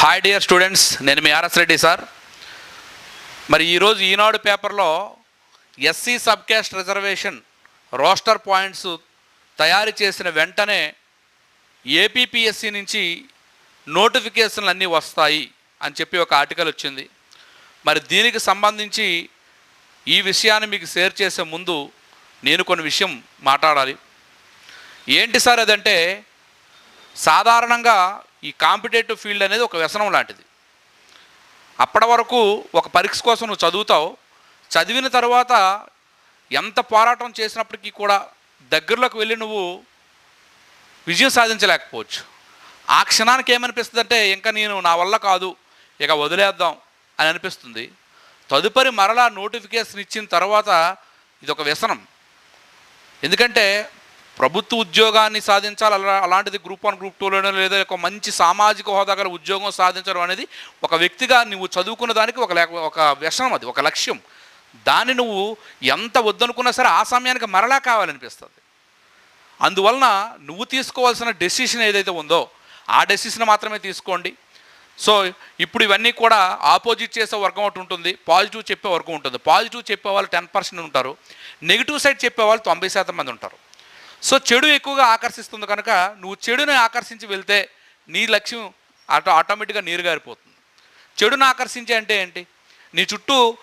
Hi dear students నేను మీ RS Reddy sir. మరి ఈరోజు ఈనాడు పేపర్లో SC sub caste reservation roster points తయారు చేసిన వెంటనే ఏపీపీఎస్సీ నుంచి నోటిఫికేషన్లు అన్నీ వస్తాయి అని చెప్పి ఒక ఆర్టికల్ వచ్చింది. మరి దీనికి సంబంధించి ఈ విషయాన్ని మీకు షేర్ చేసే ముందు నేను కొన్ని విషయం మాట్లాడాలి. ఏంటి సార్ అదంటే సాధారణంగా ఈ కాంపిటేటివ్ ఫీల్డ్ అనేది ఒక వ్యసనం లాంటిది. అప్పటి వరకు ఒక పరీక్ష కోసం నువ్వు చదువుతావు. చదివిన తర్వాత ఎంత పోరాటం చేసినప్పటికీ కూడా దగ్గరలోకి వెళ్ళి నువ్వు విజయం సాధించలేకపోవచ్చు. ఆ క్షణానికి ఏమనిపిస్తుంది అంటే ఇంకా నేను నా వల్ల కాదు ఇక వదిలేద్దాం అని అనిపిస్తుంది. తదుపరి మరలా నోటిఫికేషన్ ఇచ్చిన తర్వాత ఇది ఒక వ్యసనం. ఎందుకంటే ప్రభుత్వ ఉద్యోగాన్ని సాధించాలి అలా అలాంటిది గ్రూప్ వన్ గ్రూప్ టూలోనో లేదా ఒక మంచి సామాజిక హోదా గల ఉద్యోగం సాధించడం అనేది ఒక వ్యక్తిగా నువ్వు చదువుకున్న దానికి ఒక లేక ఒక వ్యసనం అది ఒక లక్ష్యం. దాన్ని నువ్వు ఎంత వద్దనుకున్నా సరే ఆ సమయానికి మరలా కావాలనిపిస్తుంది. అందువలన నువ్వు తీసుకోవాల్సిన డెసిషన్ ఏదైతే ఉందో ఆ డెసిషన్ మాత్రమే తీసుకోండి. సో ఇప్పుడు ఇవన్నీ కూడా ఆపోజిట్ చేసే వర్గం ఒకటి ఉంటుంది పాజిటివ్ చెప్పే వర్గం ఉంటుంది. పాజిటివ్ చెప్పే వాళ్ళు టెన్ పర్సెంట్ ఉంటారు నెగిటివ్ సైడ్ చెప్పే వాళ్ళు తొంభై శాతం మంది ఉంటారు. సో చెడు ఎక్కువగా ఆకర్షిస్తుంది కనుక నువ్వు చెడుని ఆకర్షించి వెళ్తే నీ లక్ష్యం ఆటో ఆటోమేటిక్గా నీరుగారిపోతుంది. చెడుని ఆకర్షించే అంటే ఏంటి? నీ చుట్టూ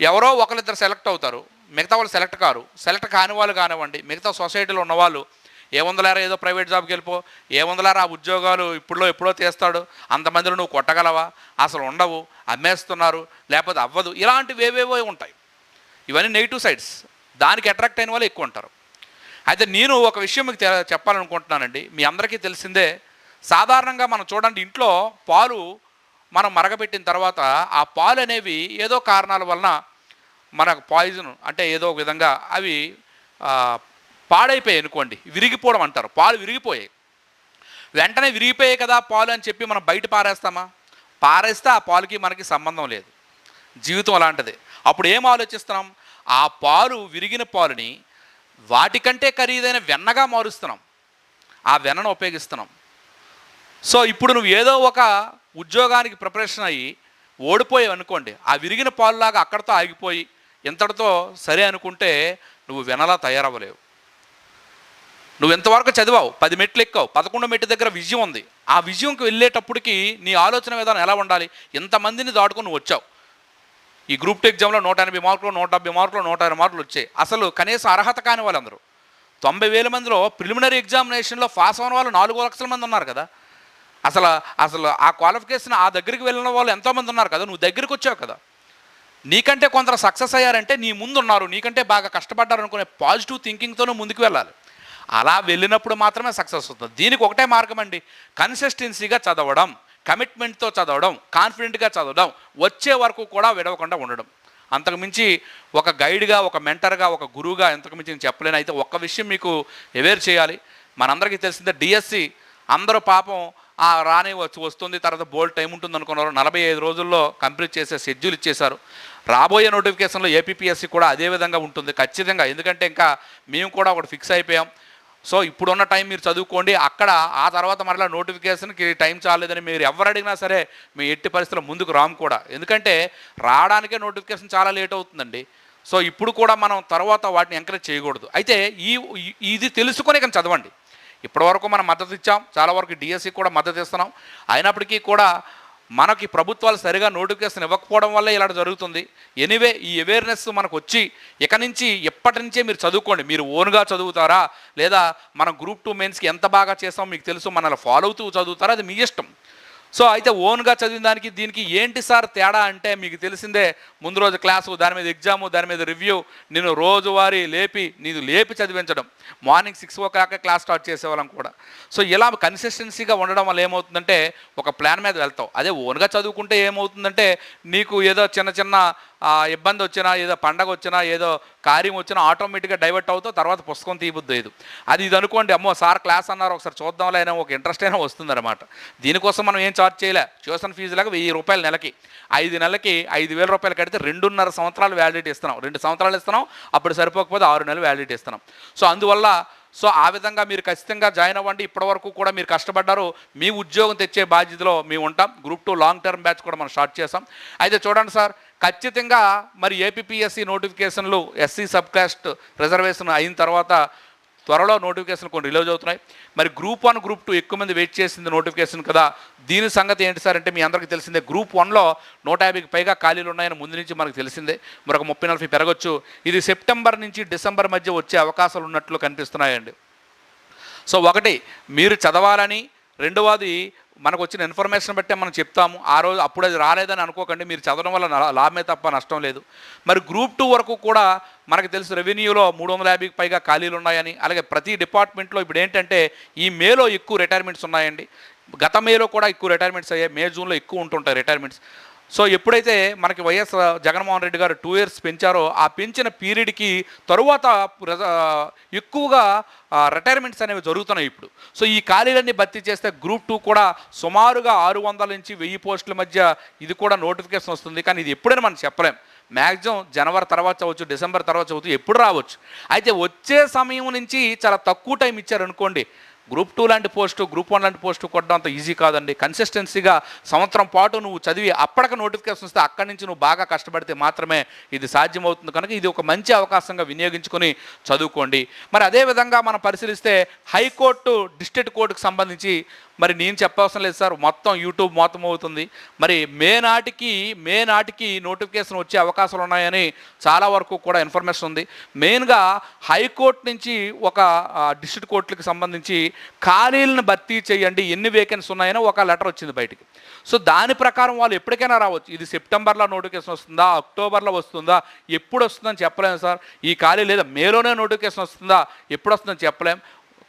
ఎవరో ఒకరిద్దరు సెలెక్ట్ అవుతారు. మిగతా వాళ్ళు సెలెక్ట్ కారు. సెలెక్ట్ కాని వాళ్ళు కానివ్వండి. మిగతా సొసైటీలో ఉన్నవాళ్ళు ఏముందలారా ఏదో ప్రైవేట్ జాబ్కి వెళ్ళిపో. ఏముందలారా ఆ ఉద్యోగాలు ఇప్పుడులో ఎప్పుడో తీస్తాడు. అంతమందిలో నువ్వు కొట్టగలవా? అసలు ఉండవు. అమ్మేస్తున్నారు. లేకపోతే అవ్వదు. ఇలాంటివి ఏవేవో ఉంటాయి. ఇవన్నీ నెగిటివ్ సైడ్స్. దానికి అట్రాక్ట్ అయిన వాళ్ళు ఎక్కువ ఉంటారు. అయితే నేను ఒక విషయం మీకు చెప్పాలనుకుంటున్నానండి. మీ అందరికీ తెలిసిందే సాధారణంగా మనం చూడండి ఇంట్లో పాలు మనం మరగపెట్టిన తర్వాత ఆ పాలు అనేవి ఏదో కారణాల వలన మనకు పాయిజన్ అంటే ఏదో ఒక విధంగా అవి పాడైపోయాయి అనుకోండి. విరిగిపోవడం అంటారు. పాలు విరిగిపోయాయి. వెంటనే విరిగిపోయాయి కదా పాలు అని చెప్పి మనం బయట పారేస్తామా? పారేస్తే ఆ పాలుకి మనకి సంబంధం లేదు. జీవితం అలాంటిది. అప్పుడు ఏం ఆలోచిస్తున్నాం? ఆ పాలు విరిగిన పాలుని వాటికంటే ఖరీదైన వెన్నగా మారుస్తున్నాం. ఆ వెన్నను ఉపయోగిస్తున్నాం. సో ఇప్పుడు నువ్వు ఏదో ఒక ఉద్యోగానికి ప్రిపరేషన్ అయ్యి ఓడిపోయావు అనుకోండి ఆ విరిగిన పాలులాగా అక్కడితో ఆగిపోయి ఇంతటితో సరే అనుకుంటే నువ్వు వెనలా తయారవ్వలేవు. నువ్వు ఎంతవరకు చదివావు పది మెట్లు ఎక్కావు పదకొండు మెట్టు దగ్గర విజయం ఉంది. ఆ విజయంకి వెళ్ళేటప్పటికి నీ ఆలోచన విధానం ఎలా ఉండాలి? ఎంతమందిని దాటుకొని నువ్వు వచ్చావు. ఈ గ్రూప్ టూ ఎగ్జామ్లో నూట ఎనభై మార్కులు నూట డెబ్బై మార్కులు నూట అరవై మార్కులు వచ్చాయి. అసలు కనీసం అర్హత కాని వాళ్ళందరూ. తొంభై వేల మందిలో ప్రిలిమినరీ ఎగ్జామినేషన్లో పాస్ అవ్వని వాళ్ళు నాలుగు లక్షల మంది ఉన్నారు కదా. అసలు అసలు ఆ క్వాలిఫికేషన్ ఆ దగ్గరికి వెళ్ళిన వాళ్ళు ఎంతోమంది ఉన్నారు కదా. నువ్వు దగ్గరికి వచ్చావు కదా. నీకంటే కొందరు సక్సెస్ అయ్యారంటే నీ ముందు ఉన్నారు. నీకంటే బాగా కష్టపడ్డారు అనుకునే పాజిటివ్ థింకింగ్తోనే ముందుకు వెళ్ళాలి. అలా వెళ్ళినప్పుడు మాత్రమే సక్సెస్ అవుతుంది దీనికి ఒకటే మార్గం అండి. కన్సిస్టెన్సీగా చదవడం. కమిట్మెంట్తో చదవడం కాన్ఫిడెంట్గా చదవడం వచ్చే వరకు కూడా విడవకుండా ఉండడం. అంతకుమించి ఒక గైడ్గా ఒక మెంటర్గా ఒక గురువుగా ఇంతకుమించి నేను చెప్పలేను. అయితే ఒక్క విషయం మీకు అవేర్ చేయాలి. మనందరికీ తెలిసిందే డిఎస్సి అందరూ పాపం ఆ రాని వచ్చి వస్తుంది తర్వాత బోల్డ్ టైం ఉంటుంది అనుకున్నారు నలభై ఐదు రోజుల్లో కంప్లీట్ చేసే షెడ్యూల్ ఇచ్చేశారు. రాబోయే నోటిఫికేషన్లో ఏపీపీఎస్సీ కూడా అదే విధంగా ఉంటుంది. ఖచ్చితంగా. ఎందుకంటే ఇంకా మేము కూడా ఒకటి ఫిక్స్ అయిపోయాం. సో ఇప్పుడున్న టైం మీరు చదువుకోండి అక్కడ ఆ తర్వాత మరలా నోటిఫికేషన్కి టైం చాలేదని మీరు ఎవరు అడిగినా సరే మీ ఎట్టి పరిస్థితుల్లో ముందుకు రాము కూడా. ఎందుకంటే రావడానికే నోటిఫికేషన్ చాలా లేట్ అవుతుందండి. సో ఇప్పుడు కూడా మనం తర్వాత వాటిని ఎంకరేజ్ చేయకూడదు. అయితే ఈ ఇది తెలుసుకొని కానీ చదవండి. ఇప్పటివరకు మనం మద్దతు ఇచ్చాం చాలా వరకు డిఎస్సి కూడా మద్దతు ఇస్తున్నాం. అయినప్పటికీ కూడా మనకి ప్రభుత్వాలు సరిగా నోటిఫికేషన్ ఇవ్వకపోవడం వల్ల ఇలా జరుగుతుంది. ఎనీవే ఈ అవేర్నెస్ మనకు వచ్చి ఇక నుంచి ఎప్పటి నుంచే మీరు చదువుకోండి. మీరు ఓన్గా చదువుతారా? లేదా మనం గ్రూప్ టూ మెయిన్స్కి ఎంత బాగా చేస్తామో మీకు తెలుసు. మనల్ని ఫాలో అవుతూ చదువుతారా? అది మీ ఇష్టం. సో అయితే ఓన్గా చదివిన దానికి దీనికి ఏంటి సార్ తేడా అంటే మీకు తెలిసిందే ముందు రోజు క్లాసు దాని మీద ఎగ్జాము దాని మీద రివ్యూ నేను రోజువారీ లేపి నీది లేపి చదివించడం. Morning six o'clock class start చేసేవాళ్ళం కూడా. సో ఇలా కన్సిస్టెన్సీగా ఉండడం వల్ల ఏమవుతుందంటే ఒక ప్లాన్ మీద వెళ్తావు. అదే ఓన్గా చదువుకుంటే ఏమవుతుందంటే నీకు ఏదో చిన్న చిన్న ఇబ్బంది వచ్చినా ఏదో పండగ వచ్చినా ఏదో కార్యం వచ్చినా ఆటోమేటిక్గా డైవర్ట్ అవుతూ తర్వాత పుస్తకం తీయబుద్దు లేదు అది ఇది అనుకోండి అమ్మో సార్ క్లాస్ అన్నారు ఒకసారి చూద్దాంలే అయినా ఒక ఇంట్రెస్ట్ అయినా వస్తుందన్నమాట. దీనికోసం మనం ఏం చార్జ్ చేయలే? ట్యూషన్ ఫీజు లాగా వెయ్యి రూపాయలు నెలకి. ఐదు నెలలకి ఐదు వేల రూపాయలు కడితే రెండున్నర సంవత్సరాలు వ్యాలిడిటీ ఇస్తున్నాం. రెండు సంవత్సరాలు ఇస్తున్నాం అప్పుడు సరిపోకపోతే ఆరు నెలలు వ్యాలిడిటీ ఇస్తున్నాం. సో అందువల్ల సో ఆ విధంగా మీరు ఖచ్చితంగా జాయిన్ అవ్వండి. ఇప్పటివరకు కూడా మీరు కష్టపడ్డారు. మీ ఉద్యోగం తెచ్చే బాధ్యతలో మేము ఉంటాం. Group two long term batch కూడా మనం స్టార్ట్ చేసాం అయితే చూడండి సార్ ఖచ్చితంగా మరి ఏపీఎస్సి నోటిఫికేషన్లు ఎస్సీ సబ్ కాస్ట్ రిజర్వేషన్ అయిన తర్వాత త్వరలో నోటిఫికేషన్ కొన్ని రిలీజ్ అవుతున్నాయి. మరి గ్రూప్ వన్ గ్రూప్ టూ ఎక్కువ మంది వెయిట్ చేసింది నోటిఫికేషన్ కదా. దీని సంగతి ఏంటి సార్ అంటే మీ అందరికీ తెలిసిందే గ్రూప్ వన్లో నూట యాభైకి పైగా ఖాళీలు ఉన్నాయని ముందు నుంచి మనకు తెలిసిందే. మరొక ముప్పై నలభై పెరగొచ్చు. ఇది సెప్టెంబర్ నుంచి డిసెంబర్ మధ్య వచ్చే అవకాశాలు ఉన్నట్లు కనిపిస్తున్నాయండి. సో ఒకటి మీరు చదవాలని. రెండవది మనకు వచ్చిన ఇన్ఫర్మేషన్ బట్టే మనం చెప్తాము. ఆ రోజు అప్పుడు అది రాలేదని అనుకోకండి. మీరు చదవడం వల్ల లాభమే తప్ప నష్టం లేదు. మరి గ్రూప్ టూ వరకు కూడా మనకు తెలుసు రెవెన్యూలో మూడు వందల యాభైకి పైగా ఖాళీలు ఉన్నాయని అలాగే ప్రతి డిపార్ట్మెంట్లో ఇప్పుడు ఏంటంటే ఈ మేలో ఎక్కువ రిటైర్మెంట్స్ ఉన్నాయండి. గత మేలో కూడా ఎక్కువ రిటైర్మెంట్స్ అయ్యాయి. మే జూన్లో ఎక్కువ ఉంటుంటాయి రిటైర్మెంట్స్ సో ఎప్పుడైతే మనకి వైఎస్ జగన్మోహన్ రెడ్డి గారు టూ ఇయర్స్ పెంచారో ఆ పెంచిన పీరియడ్కి తరువాత ప్రజ- ఎక్కువగా రిటైర్మెంట్స్ అనేవి జరుగుతున్నాయి ఇప్పుడు. సో ఈ ఖాళీలన్నీ భర్తీ చేస్తే గ్రూప్ టూ కూడా సుమారుగా ఆరు వందల నుంచి వెయ్యి పోస్టుల మధ్య ఇది కూడా నోటిఫికేషన్ వస్తుంది. కానీ ఇది ఎప్పుడైనా మనం చెప్పలేం. మ్యాక్సిమం జనవరి తర్వాత చవచ్చు డిసెంబర్ తర్వాత అవ్వచ్చు ఎప్పుడు రావచ్చు. అయితే వచ్చే సమయం నుంచి చాలా తక్కువ టైం ఇచ్చారనుకోండి గ్రూప్ టూ లాంటి పోస్టు గ్రూప్ వన్ లాంటి పోస్టు కొట్టడం అంత ఈజీ కాదండి. కన్సిస్టెన్సీగా సంవత్సరం పాటు నువ్వు చదివి అప్పటికి నోటిఫికేషన్ వస్తే అక్కడి నుంచి నువ్వు బాగా కష్టపడితే మాత్రమే ఇది సాధ్యమవుతుంది. కనుక ఇది ఒక మంచి అవకాశంగా వినియోగించుకొని చదువుకోండి. మరి అదేవిధంగా మనం పరిశీలిస్తే హైకోర్టు డిస్ట్రిక్ట్ కోర్టుకు సంబంధించి మరి నేను చెప్పవసరం లేదు సార్ మొత్తం యూట్యూబ్ మొత్తం అవుతుంది. మరి మే నాటికి మే నాటికి నోటిఫికేషన్ వచ్చే అవకాశాలు ఉన్నాయని చాలా వరకు కూడా ఇన్ఫర్మేషన్ ఉంది. మెయిన్గా హైకోర్టు నుంచి ఒక డిస్ట్రిక్ట్ కోర్టులకు సంబంధించి ఖాళీలను భర్తీ చేయండి ఎన్ని వేకెన్సీ ఉన్నాయని ఒక లెటర్ వచ్చింది బయటికి. సో దాని ప్రకారం వాళ్ళు ఎప్పటికైనా రావచ్చు. ఇది సెప్టెంబర్లో నోటిఫికేషన్ వస్తుందా అక్టోబర్లో వస్తుందా ఎప్పుడు వస్తుందని చెప్పలేము సార్. ఈ ఖాళీ లేదా మేలోనే నోటిఫికేషన్ వస్తుందా ఎప్పుడు వస్తుందని చెప్పలేం.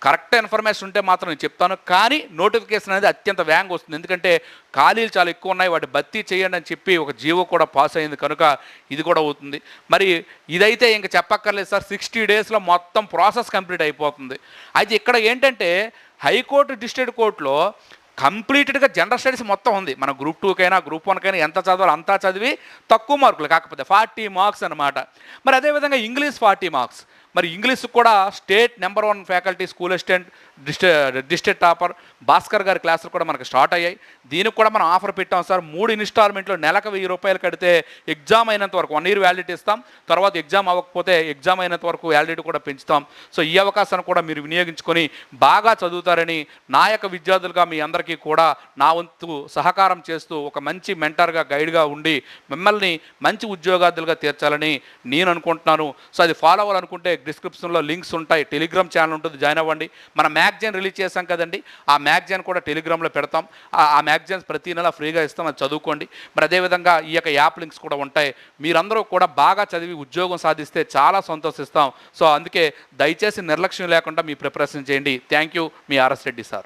కరెక్ట్ ఇన్ఫర్మేషన్ ఉంటే మాత్రం నేను చెప్తాను. కానీ నోటిఫికేషన్ అనేది అత్యంత వేగంగా వస్తుంది. ఎందుకంటే ఖాళీలు చాలా ఎక్కువ ఉన్నాయి. వాటి భర్తీ చేయండి అని చెప్పి ఒక జీవో కూడా పాస్ అయింది. కనుక ఇది కూడా అవుతుంది. మరి ఇదైతే ఇంక చెప్పక్కర్లేదు సార్. సిక్స్టీ డేస్లో మొత్తం ప్రాసెస్ కంప్లీట్ అయిపోతుంది. అయితే ఇక్కడ ఏంటంటే హైకోర్టు డిస్ట్రిక్ట్ కోర్టులో కంప్లీటెడ్గా జనరల్ స్టడీస్ మొత్తం ఉంది. మన గ్రూప్ టూకైనా గ్రూప్ వన్కైనా ఎంత చదవాలో అంతా చదివి తక్కువ మార్కులు. కాకపోతే ఫార్టీ మార్క్స్ అనమాట మరి అదేవిధంగా ఇంగ్లీష్ ఫార్టీ మార్క్స్. మరి ఇంగ్లీష్ కూడా state number one faculty school assistant district district topper Bhaskar గారి క్లాసులు కూడా మనకు స్టార్ట్ అయ్యాయి. దీనికి కూడా మనం ఆఫర్ పెట్టాం సార్. మూడు ఇన్స్టాల్మెంట్లో నెలకు వెయ్యి రూపాయలు కడితే ఎగ్జామ్ అయినంత వరకు వన్ ఇయర్ వ్యాలిడిటీ ఇస్తాం. తర్వాత ఎగ్జామ్ అవ్వకపోతే ఎగ్జామ్ అయినంత వరకు వ్యాలిడిటీ కూడా పెంచుతాం. సో ఈ అవకాశాన్ని కూడా మీరు వినియోగించుకొని బాగా చదువుతారని నా యొక్క విద్యార్థులుగా మీ అందరికీ కూడా నా వంతు సహకారం చేస్తూ ఒక మంచి మెంటర్గా గైడ్గా ఉండి మిమ్మల్ని మంచి ఉద్యోగార్థులుగా తీర్చాలని నేను అనుకుంటున్నాను. సో అది ఫాలో అవ్వాలనుకుంటే డిస్క్రిప్షన్లో లింక్స్ ఉంటాయి. టెలిగ్రామ్ ఛానల్ ఉంటుంది. జాయిన్ అవ్వండి. మన మ్యాగజైన్ రిలీజ్ చేశాం కదండి. ఆ మ్యాగజైన్ కూడా టెలిగ్రామ్లో పెడతాం. ఆ- ఆ మ్యాగజైన్స్ ప్రతి నెల ఫ్రీగా ఇస్తాం. అది చదువుకోండి. మరి అదేవిధంగా ఈ యొక్క యాప్ లింక్స్ కూడా ఉంటాయి. మీరందరూ కూడా బాగా చదివి ఉద్యోగం సాధిస్తే చాలా సంతోషిస్తాం. సో అందుకే దయచేసి నిర్లక్ష్యం లేకుండా మీ ప్రిపరేషన్ చేయండి. థ్యాంక్ యూ మీ ఆర్ఎస్ రెడ్డి సార్.